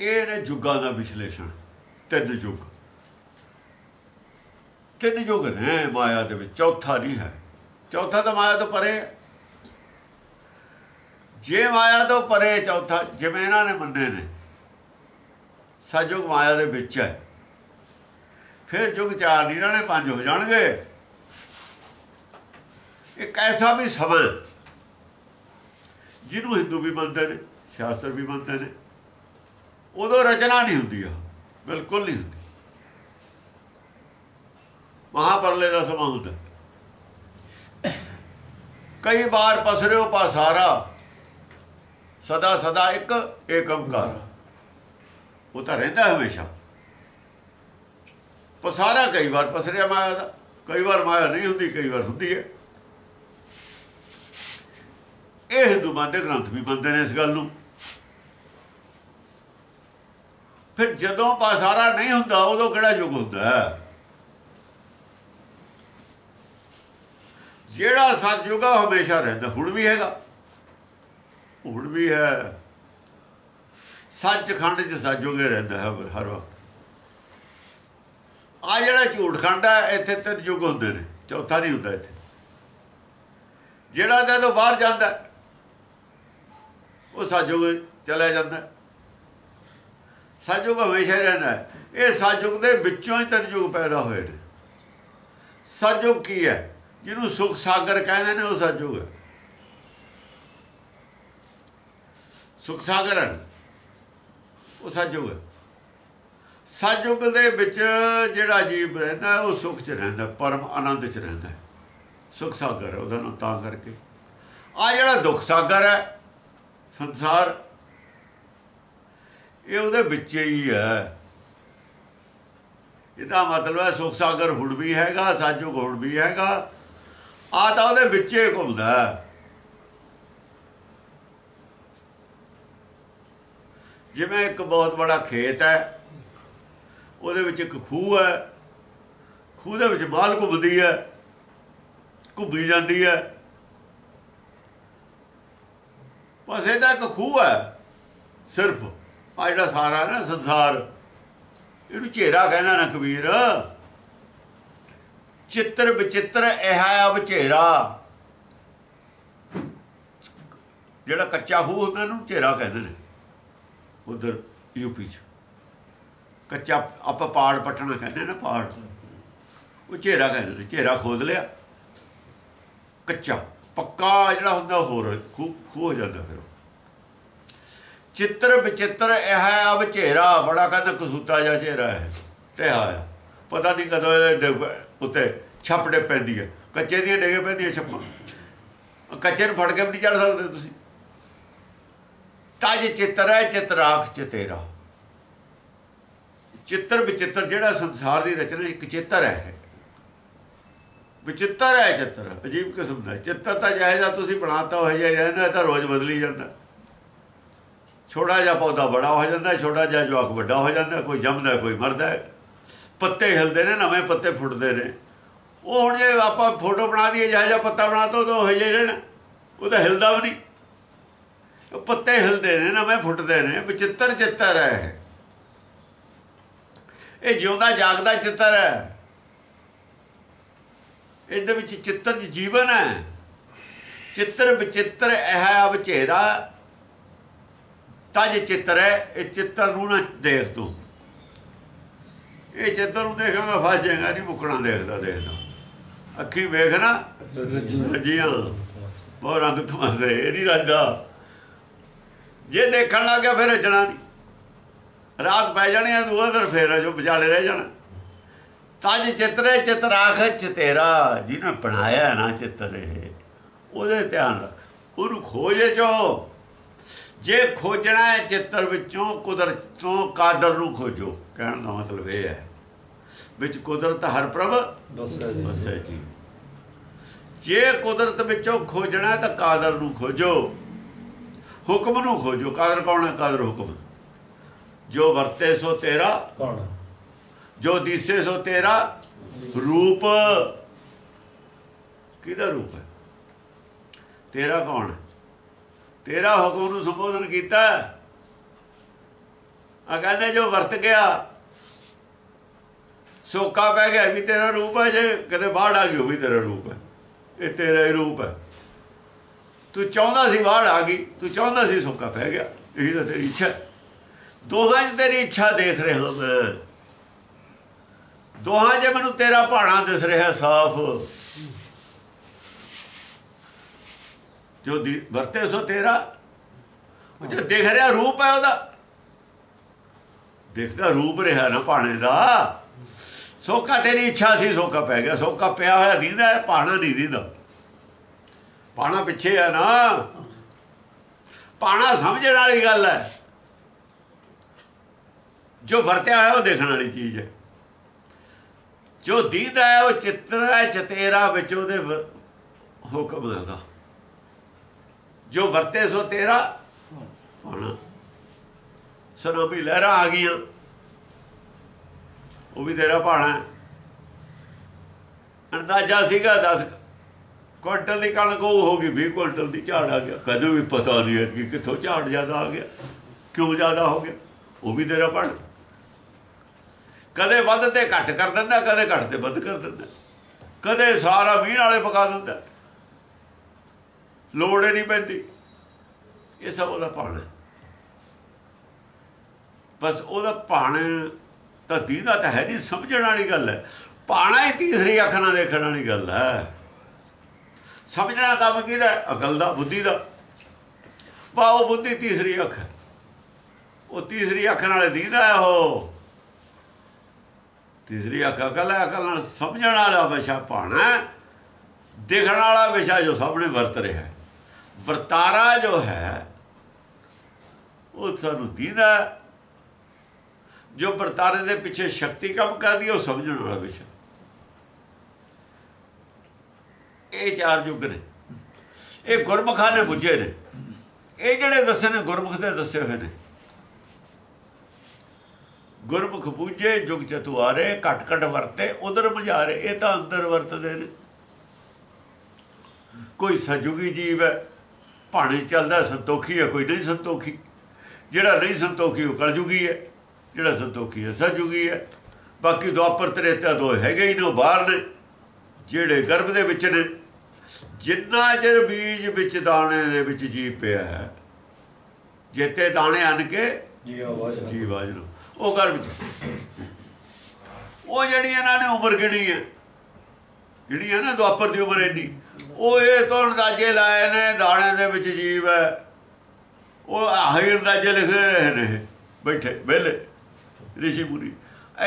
ਇਹ ਨੇ ਜੁਗਾਂ ਦਾ ਵਿਸ਼ਲੇਸ਼ਣ, ਤਿੰਨ ਯੁੱਗ ਤਿੰਨ ਯੁੱਗ ਨੇ ਮਾਇਆ ਦੇ ਵਿੱਚ, ਚੌਥਾ ਨਹੀਂ ਹੈ। ਚੌਥਾ ਤਾਂ ਮਾਇਆ ਤੋਂ ਪਰੇ। ਹੈ ਜੇ ਮਾਇਆ ਤੋਂ ਪਰੇ ਚੌਥਾ, ਜਿਵੇਂ ਇਹਨਾਂ ਨੇ ਮੰਨੇ ਨੇ, ਸਜੁਗ ਮਾਇਆ ਦੇ ਵਿੱਚ ਹੈ। ਫਿਰ ਯੁੱਗ ਚਾਰ ਨਹੀਂ ਰਹਿਣੇ ਪੰਜ ਹੋ ਜਾਣਗੇ। ਇੱਕ ਐਸਾ ਵੀ ਸਮਾਂ ਜਿਹਨੂੰ ਹਿੰਦੂ ਵੀ ਮੰਨਦੇ ਨੇ, ਸ਼ਾਸਤਰ ਵੀ ਮੰਨਦੇ ਨੇ ਉਦੋਂ ਰਚਨਾ ਨਹੀਂ ਹੁੰਦੀ ਆ, ਬਿਲਕੁਲ ਨਹੀਂ ਹੁੰਦੀ। ਮਹਾਪਰਲੇ ਦਾ ਸਮਾਂ ਹੁੰਦਾ। ਕਈ ਵਾਰ ਪਸਰਿਓ ਪਾਸਾਰਾ, ਸਦਾ ਸਦਾ ਇੱਕ ਏਕੰਕਾਰ ਉਹ ਤਾਂ ਰਹਿੰਦਾ ਹਮੇਸ਼ਾ। ਪਸਾਰਾ ਕਈ ਵਾਰ ਪਸਰਿਆ ਮਾਇਆ ਦਾ, ਕਈ ਵਾਰ ਮਾਇਆ ਨਹੀਂ ਹੁੰਦੀ, ਕਈ ਵਾਰ ਹੁੰਦੀ ਹੈ। ਇਹ ਹਿੰਦੂ ਮੰਨਦੇ, ਗ੍ਰੰਥ ਵੀ ਮੰਨਦੇ ਨੇ ਇਸ ਗੱਲ ਨੂੰ। ਫਿਰ ਜਦੋਂ ਪਾਸਾਰਾ ਨਹੀਂ ਹੁੰਦਾ, ਉਦੋਂ ਕਿਹੜਾ ਯੁੱਗ ਹੁੰਦਾ ਹੈ? ਜਿਹੜਾ ਸਤਜੁਗ ਆ ਹਮੇਸ਼ਾ ਰਹਿੰਦਾ, ਹੁਣ ਵੀ ਹੈਗਾ। ਹੁਣ ਵੀ ਹੈ। ਸੱਚਖੰਡ ਚ ਸਤਜੁਗ ਰਹਿੰਦਾ ਹੈ ਹਰ ਵਕਤ। ਆ ਜਿਹੜਾ ਝੂਠ ਖੰਡ ਹੈ, ਇੱਥੇ ਤਿੰਨ ਯੁੱਗ ਹੁੰਦੇ ਨੇ, ਚੌਥਾ ਨਹੀਂ ਹੁੰਦਾ ਇੱਥੇ। ਜਿਹੜਾ ਤਾਂ ਬਾਹਰ ਜਾਂਦਾ ਉਹ ਸਤਜੁਗ ਚਲਾ ਜਾਂਦਾ ਸਤਜੁਗ ਹਮੇਸ਼ਾ ਹੀ ਰਹਿੰਦਾ ਇਹ ਸਤਜੁਗ ਦੇ ਵਿੱਚੋਂ ਹੀ ਤਿੰਨ ਪੈਦਾ ਹੋਏ ਨੇ। ਸਤਜੁਗ ਕੀ ਹੈ? ਜਿਹਨੂੰ ਸੁਖ ਸਾਗਰ ਕਹਿੰਦੇ ਨੇ, ਉਹ ਸਤਜੁਗ ਹੈ। ਸੁਖ ਸਾਗਰ ਹੈ ਉਹ ਸਤਜੁਗ ਹੈ। ਸਤਜੁਗ ਦੇ ਵਿੱਚ ਜਿਹੜਾ ਜੀਵ ਰਹਿੰਦਾ ਉਹ ਸੁਖ 'ਚ ਰਹਿੰਦਾ ਪਰਮ ਆਨੰਦ 'ਚ ਰਹਿੰਦਾ ਸੁਖ ਸਾਗਰ ਉਹਦਾ ਨਾਮ ਤਾਂ ਕਰਕੇ। ਆ ਜਿਹੜਾ ਦੁੱਖ ਸਾਗਰ ਹੈ, ਸੰਸਾਰ ਇਹ ਉਹਦੇ ਵਿੱਚ ਹੀ ਹੈ। ਇਹਦਾ ਮਤਲਬ ਹੈ ਸੁਖ ਸਾਗਰ ਹੁਣ ਵੀ ਹੈਗਾ ਸਤਜੁਗ ਹੁਣ ਵੀ ਹੈਗਾ। ਆ ਤਾਂ ਉਹਦੇ ਵਿੱਚ ਹੀ। ਘੁੰਮਦਾ ਜਿਵੇਂ ਇੱਕ ਬਹੁਤ ਬੜਾ ਖੇਤ ਹੈ, ਉਹਦੇ ਵਿੱਚ ਇੱਕ ਖੂਹ ਹੈ। ਖੂਹ ਦੇ ਵਿੱਚ ਮਾਲ ਘੁੰਮਦੀ ਹੈ, ਘੁੰਮੀ ਜਾਂਦੀ ਹੈ। ਬਸ ਇਹਦਾ ਇੱਕ ਖੂਹ ਹੈ, ਸਿਰਫ। ਆ ਜਿਹੜਾ ਸਾਰਾ ਨਾ ਸੰਸਾਰ, ਇਹਨੂੰ ਝੇਰਾ ਕਹਿੰਦਾ ਨਾ ਕਬੀਰ। ਚਿੱਤਰ ਵਿਚਿੱਤਰ ਇਹ ਆ ਵਿਚੇਰਾ ਜਿਹੜਾ ਕੱਚਾ ਖੂਹ ਹੁੰਦਾ ਉਹਨੂੰ ਝੇਰਾ ਕਹਿੰਦੇ ਨੇ, ਉਧਰ ਯੂਪੀ ਚ। ਕੱਚਾ ਆਪਾਂ ਪਾੜ ਪਟਣਾ ਕਹਿੰਦੇ ਨਾ ਪਾੜ। ਉਹ ਝੇਰਾ ਕਹਿੰਦੇ ਨੇ ਝੇਰਾ ਖੋਦ ਲਿਆ। ਕੱਚਾ, ਪੱਕਾ ਜਿਹੜਾ ਹੁੰਦਾ ਹੋਰ, ਖੂਹ ਖੂਹ ਹੋ ਜਾਂਦਾ ਫਿਰ ਚਿੱਤਰ ਵਿਚਿੱਤਰ ਇਹ ਆ ਵਿਚੇਰਾ ਬੜਾ ਕਹਿੰਦਾ ਕਸੂਤਾ ਜਿਹਾ ਚਿਹਰਾ ਹੈ ਟਿਆ ਆ ਪਤਾ ਨਹੀਂ ਕਦੋਂ ਇਹਦੇ ਉੱਤੇ ਛੱਪੜੇ ਪੈਂਦੀ ਹੈ। ਕੱਚੇ ਦੀਆਂ ਡੇਗੇ ਪੈਂਦੀਆਂ ਛੱਪਾਂ। ਕੱਚੇ ਨੂੰ ਫੜ ਕੇ ਵੀ ਨਹੀਂ ਚੜ ਸਕਦੇ ਤੁਸੀਂ। ਤਾਜ ਚਿੱਤਰ ਹੈ, ਚਿਤਰਾਖ ਚ ਚਿੱਤਰ ਵਿਚਿੱਤਰ ਜਿਹੜਾ ਸੰਸਾਰ ਦੀ ਰਚਨਾ, ਇੱਕ ਚਿੱਤਰ ਹੈ ਵਿਚਿੱਤਰ ਹੈ ਚਿੱਤਰ, ਅਜੀਬ ਕਿਸਮ ਦਾ ਚਿੱਤਰ ਤਾਂ ਜਾਇਜ਼ਾ ਤੁਸੀਂ ਬਣਾਤਾ ਹੋ ਜਾਈ ਰਹਿੰਦਾ ਤਾਂ ਰੋਜ਼ ਬਦਲੀ ਜਾਂਦਾ। ਛੋਟਾ ਜਿਹਾ ਪੌਦਾ ਬੜਾ ਹੋ ਜਾਂਦਾ, ਛੋਟਾ ਜਿਹਾ ਜਵਾਕ ਵੱਡਾ ਹੋ ਜਾਂਦਾ, ਕੋਈ ਜੰਮਦਾ, ਕੋਈ ਮਰਦਾ। ਪੱਤੇ ਹਿਲਦੇ ਨੇ, ਨਵੇਂ ਪੱਤੇ ਫੁੱਟਦੇ ਨੇ। ਉਹ ਹੁਣ ਜੇ ਆਪਾਂ ਫੋਟੋ ਬਣਾ ਦਈਏ, ਜਿਹਾ ਜਿਹਾ ਪੱਤਾ ਬਣਾ ਬਣਾਤਾ ਉਹ ਹੋ ਜਾਈ ਰਹਿਣਾ ਉਹ ਤਾਂ ਹਿਲਦਾ ਵੀ ਨਹੀਂ। ਉਹ ਪੱਤੇ ਹਿਲਦੇ ਨੇ, ਨਵੇਂ ਫੁੱਟਦੇ ਨੇ, ਵਿਚਿੱਤਰ ਚਿੱਤਰ ਹੈ ਇਹ। ਜਿਉਂਦਾ, ਜਾਗਦਾ, ਚਿੱਤਰ ਹੈ। ਇਹਦੇ ਵਿੱਚ ਚਿੱਤਰ ਜੀਵਨ ਹੈ। ਚਿੱਤਰ ਵਿਚਿੱਤਰ, ਇਹ ਅਵਚੇਰਾ। ਤਜ ਚਿੱਤਰ ਹੈ, ਇਹ ਚਿੱਤਰ ਨੂੰ ਨਾ ਦੇਖ ਤੂੰ। ਇਹ ਚਿੱਤਰ ਨੂੰ ਦੇਖਾਂਗਾ ਫਸ ਜਾਏਗਾ, ਨਹੀਂ ਮੁਕਣਾ ਦੇਖਦਾ ਦੇਖਦਾ। ਅੱਖੀ ਵੇਖ ਰਜੀਆਂ। ਬਹੁਤ ਰੰਗ ਤਮਾਸੇ ਇਹ ਨਹੀਂ ਰੰਗਾ ਜੇ ਦੇਖਣ ਲੱਗ ਗਿਆ, ਫਿਰ ਰਜਣਾ ਨਹੀਂ। ਰਾਤ ਪੈ ਜਾਣੀ ਆ ਦੂਆ ਦਿਨ ਫੇਰ ਜੋ, ਵਿਚਾਲੇ ਰਹਿ ਜਾਣਾ। ਤਜ ਚਿੱਤਰੇ ਚਿਤਰਾਖ ਚ ਤੇਰਾ ਜਿਹਨੇ ਬਣਾਇਆ ਨਾ ਚਿੱਤਰ ਇਹ, ਉਹਦੇ ਧਿਆਨ ਰੱਖ। ਉਹਨੂੰ ਖੋਜੇ ਚੋ। ਜੇ ਖੋਜਣਾ ਹੈ ਚਿੱਤਰ ਵਿੱਚੋਂ ਕੁਦਰਤ ਤੋਂ ਕਾਦਰ ਨੂੰ ਖੋਜੋ। ਕਹਿਣ ਦਾ ਮਤਲਬ ਇਹ ਹੈ। ਵਿੱਚ ਕੁਦਰਤ ਹਰ ਪ੍ਰਭ ਬਸੈ ਜੀ। ਜੇ। ਕੁਦਰਤ ਵਿੱਚੋਂ ਖੋਜਣਾ ਤਾਂ ਕਾਦਰ ਨੂੰ ਖੋਜੋ। ਹੁਕਮ ਨੂੰ ਖੋਜੋ। ਕਾਦਰ ਕੌਣ ਹੈ? ਕਾਦਰ ਹੁਕਮ। ਜੋ ਵਰਤੇ ਸੋ ਤੇਰਾ ਕੌਣ? ਜੋ ਦਿਸੇ ਸੋ ਤੇਰਾ ਰੂਪ। ਕਿਹਦਾ ਰੂਪ ਹੈ? ਤੇਰਾ ਕੌਣ ਹੈ? ਤੇਰਾ ਹੁਕਮ ਨੂੰ ਸੰਬੋਧਨ ਕੀਤਾ। ਆ ਕਹਿੰਦੇ, ਜੋ ਵਰਤ ਗਿਆ, ਸੋਕਾ ਪੈ ਗਿਆ ਵੀ ਤੇਰਾ ਰੂਪ ਹੈ, ਜੇ ਕਦੇ ਬਾੜ ਆ ਗਈ, ਉਹ ਵੀ ਤੇਰਾ ਰੂਪ ਹੈ। ਇਹ ਤੇਰਾ ਹੀ ਰੂਪ ਹੈ। ਤੂੰ ਚਾਹੁੰਦਾ ਸੀ ਬਾੜ ਆ ਗਈ, ਤੂੰ ਚਾਹੁੰਦਾ ਸੀ ਸੋਕਾ ਪੈ ਗਿਆ, ਇਹੀ ਤਾਂ ਤੇਰੀ ਇੱਛਾ ਦੋਹਾਂ 'ਚ ਤੇਰੀ ਇੱਛਾ ਦੇਖ ਰਿਹਾ ਮੈਂ। ਦੋਹਾਂ 'ਚ ਮੈਨੂੰ ਤੇਰਾ ਭਾਣਾ ਦਿਸ ਰਿਹਾ ਸਾਫ਼। ਜੋ ਦੀ- ਵਰਤੇ ਸੋ ਤੇਰਾ। ਉਹ ਜੋ ਦੇਖ ਰਿਹਾ ਰੂਪ ਹੈ ਉਹਦਾ। ਦੇਖਦਾ ਰੂਪ ਰਿਹਾ ਨਾ ਭਾਣੇ ਦਾ। ਸੋਕਾ ਤੇਰੀ ਇੱਛਾ ਸੀ, ਸੋਕਾ ਪੈ ਗਿਆ। ਸੋਕਾ ਪਿਆ ਹੋਇਆ ਦੀਦਾ ਹੈ ਭਾਣਾ ਨਹੀਂ ਦੀਦਾ। ਪਾਣਾ ਪਿੱਛੇ ਆ ਨਾ। ਭਾਣਾ ਸਮਝਣ ਵਾਲੀ ਗੱਲ ਹੈ। ਜੋ ਵਰਤਿਆ ਹੋਇਆ ਉਹ ਦੇਖਣ ਵਾਲੀ ਚੀਜ਼ ਹੈ। ਜੋ ਦੀਦਾ ਹੈ ਉਹ ਚਿੱਤਰ ਹੈ, ਚਤੇਰਾ ਵਿੱਚ ਉਹਦੇ ਹੁਕਮ ਹੈ ਉਹਦਾ। ਜੋ ਵਰਤੇ ਸੋ ਤੇਰਾ ਹੁਣ ਸੁਨਾਮੀ ਲਹਿਰਾਂ ਆ ਗਈਆਂ। ਉਹ ਵੀ ਤੇਰਾ ਭਾਣਾ ਅੰਦਾਜ਼ਾ ਸੀਗਾ 10 ਕੁਇੰਟਲ ਦੀ ਕਣਕ ਉਹ ਹੋ ਗਈ 20 ਕੁਇੰਟਲ ਦੀ ਝਾੜ ਆ ਗਿਆ। ਕਦੇ ਵੀ ਪਤਾ ਨਹੀਂ ਹੈ ਕਿ ਕਿੱਥੋਂ ਝਾੜ ਜ਼ਿਆਦਾ ਆ ਗਿਆ, ਕਿਉਂ ਜ਼ਿਆਦਾ ਹੋ ਗਿਆ। ਉਹ ਵੀ ਤੇਰਾ ਭਾਣਾ ਕਦੇ ਵੱਧ ਤੇ ਘੱਟ ਕਰ ਦਿੰਦਾ, ਕਦੇ ਘੱਟ ਤੇ ਵੱਧ ਕਰ ਦਿੰਦਾ। ਕਦੇ ਸਾਰਾ ਮੀਂਹ ਨਾਲੇ ਪਕਾ ਦਿੰਦਾ। ਲੋੜ ਹੀ ਨਹੀਂ ਪੈਂਦੀ। ਇਹ ਸਭ ਉਹਦਾ ਭਾਣਾ ਬਸ ਉਹਦਾ ਭਾਣਾ ਤਾਂ ਦੀਦਾ ਤਾਂ ਹੈ ਨਹੀਂ, ਸਮਝਣ ਵਾਲੀ ਗੱਲ ਹੈ। ਭਾਣਾ ਹੀ ਤੀਸਰੀ ਅੱਖ ਨਾਲ ਦੇਖਣ ਵਾਲੀ ਗੱਲ ਹੈ। ਸਮਝਣਾ ਕੰਮ ਕਿਹਦਾ ਅਕਲ ਦਾ, ਬੁੱਧੀ ਦਾ। ਬਾ ਉਹ ਬੁੱਧੀ ਤੀਸਰੀ ਅੱਖ ਹੈ। ਉਹ ਤੀਸਰੀ ਅੱਖ ਨਾਲ ਦੀਦਾ ਹੈ ਉਹ। ਤੀਸਰੀ ਅੱਖ ਅਕਲ ਹੈ, ਅਕਲ ਨਾਲ ਸਮਝਣ ਵਾਲਾ ਵਿਸ਼ਾ ਭਾਣਾ ਦੇਖਣ ਵਾਲਾ ਵਿਸ਼ਾ ਜੋ ਸਾਹਮਣੇ ਵਰਤ ਰਿਹਾ ਹੈ। ਵਰਤਾਰਾ ਜੋ ਹੈ, ਉਹ ਸਾਨੂੰ ਦੀਦਾ ਜੋ ਵਰਤਾਰੇ ਦੇ ਪਿੱਛੇ ਸ਼ਕਤੀ ਕੰਮ ਕਰਦੀ ਉਹ ਸਮਝਣ ਵਾਲਾ ਵਿਸ਼ਾ। ਇਹ ਚਾਰ ਯੁੱਗ ਨੇ। ਇਹ ਗੁਰਮੁਖਾਂ ਨੇ ਬੁੱਝੇ ਨੇ। ਇਹ ਜਿਹੜੇ ਦੱਸੇ ਨੇ, ਗੁਰਮੁਖ ਦੇ ਦੱਸੇ ਹੋਏ ਨੇ। ਗੁਰਮੁਖ ਬੁੱਝੇ ਜੁਗ ਚਤੁਆਰੇ ਘਟ ਘਟ ਵਰਤੇ, ਉਧਰ ਮਝਾਰੇ ਇਹ ਤਾਂ ਅੰਦਰ ਵਰਤਦੇ ਨੇ। ਕੋਈ ਸਜੁਗੀ ਜੀਵ ਹੈ ਭਾਣੇ ਚੱਲਦਾ ਸੰਤੋਖੀ ਹੈ ਕੋਈ ਨਹੀਂ ਸੰਤੋਖੀ। ਜਿਹੜਾ ਨਹੀਂ ਸੰਤੋਖੀ ਉਹ ਕਲਯੁਗੀ ਹੈ ਜਿਹੜਾ ਸੰਤੋਖੀ ਹੈ ਸਜੁਗੀ ਹੈ। ਬਾਕੀ ਦੁਆਪਰ ਤ੍ਰੇਤਾ ਦੋ ਹੈਗੇ ਹੀ ਨੇ ਉਹ ਬਾਹਰ ਨੇ ਜਿਹੜੇ ਗਰਭ ਦੇ ਵਿੱਚ ਨੇ। ਜਿੰਨਾ ਚਿਰ ਬੀਜ ਵਿੱਚ ਦਾਣੇ ਦੇ ਵਿੱਚ ਜੀ ਪਿਆ ਹੈ ਜੇਤੇ ਦਾਣੇ ਅਨ ਕੇ ਜੀ ਆਵਾਜ਼ ਉਹ ਗਰਭ ਚ। ਉਹ ਜਿਹੜੀ ਇਹਨਾਂ ਨੇ ਉਮਰ ਗਿਣੀ ਹੈ ਜਿਹੜੀ ਹੈ ਨਾ ਦੁਆਪਰ ਦੀ ਉਮਰ ਇੰਨੀ, ਉਹ ਇਹ ਤੋਂ ਅੰਦਾਜ਼ੇ ਲਾਏ ਨੇ, ਦਾਣੇ ਦੇ ਵਿੱਚ ਜੀਵ ਹੈ। ਉਹ ਆਹੀ ਅੰਦਾਜ਼ੇ ਲਿਖਦੇ ਰਹੇ ਨੇ ਬੈਠੇ, ਵਿਹਲੇ, ਰਿਸ਼ੀ ਮੁਨੀ।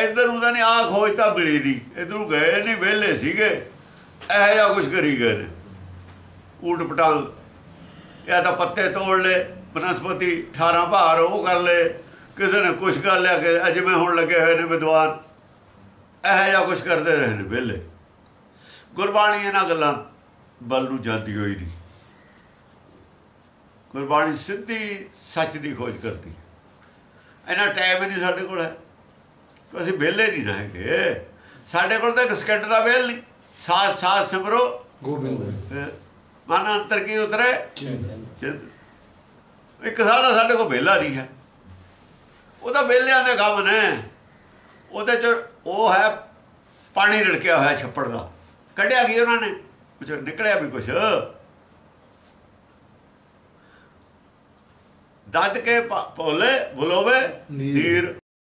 ਇਧਰ ਉਹਦਾ ਨੇ ਆਹ ਖੋਜ ਤਾਂ ਮਿਲੀ ਨਹੀਂ ਇਧਰੋਂ ਗਏ ਨਹੀਂ ਵਿਹਲੇ ਸੀਗੇ। ਇਹੋ ਜਿਹਾ ਕੁਝ ਕਰੀ ਗਏ ਨੇ। ਊਟ ਪਟਾਲ, ਜਾਂ ਤਾਂ ਪੱਤੇ ਤੋੜ ਲੈ ਬਨਸਪਤੀ 18 ਭਾਰ, ਉਹ ਕਰ ਲੈ ਕਿਸੇ ਨੇ ਕੁਝ ਕਰ ਲਿਆ, ਕਿ ਅਜ ਮੈਂ ਹੁਣ ਲੱਗੇ ਹੋਏ ਨੇ ਵਿਦਵਾਨ ਇਹੋ ਜਿਹਾ ਕੁਝ ਕਰਦੇ ਰਹੇ ਨੇ, ਵਿਹਲੇ। ਗੁਰਬਾਣੀ ਇਹਨਾਂ ਗੱਲਾਂ ਵੱਲ ਨੂੰ ਜਾਂਦੀ ਹੋਈ ਨਹੀਂ। ਗੁਰਬਾਣੀ ਸਿੱਧੀ ਸੱਚ ਦੀ ਖੋਜ ਕਰਦੀ। ਇਹਨਾਂ ਟਾਈਮ ਨਹੀਂ ਸਾਡੇ ਕੋਲ ਹੈ। ਅਸੀਂ ਵਿਹਲੇ ਨਹੀਂ ਰਹੇਗੇ ਸਾਡੇ ਕੋਲ ਤਾਂ ਇੱਕ ਸਕਿੰਟ ਦਾ ਵੇਲ ਨਹੀਂ। ਸਾਥ ਸਾਥ ਸਿਮਰੋ। ਗੋਬਿੰਦ। ਮਨ ਅੰਤਰ ਕੀ ਉਤਰੇ? ਇੱਕ ਸਾਲ ਦਾ ਸਾਡੇ ਕੋਲ ਵਿਹਲਾ ਨਹੀਂ ਹੈ। ਉਹਦਾ ਵਿਹਲਿਆਂ ਦੇ ਕੰਮ ਨੇ। ਉਹਦੇ ਚ ਉਹ ਹੈ ਪਾਣੀ ਰੜਕਿਆ ਹੋਇਆ ਛੱਪੜ ਦਾ। ਕੱਢਿਆ ਕੀ ਉਹਨਾਂ ਨੇ? ਕੁਝ ਨਿਕਲਿਆ ਵੀ ਕੁਛ। ਦੱਦ ਕੇ ਭੋਲੇ ਨੀਰ। ਨੀਰ।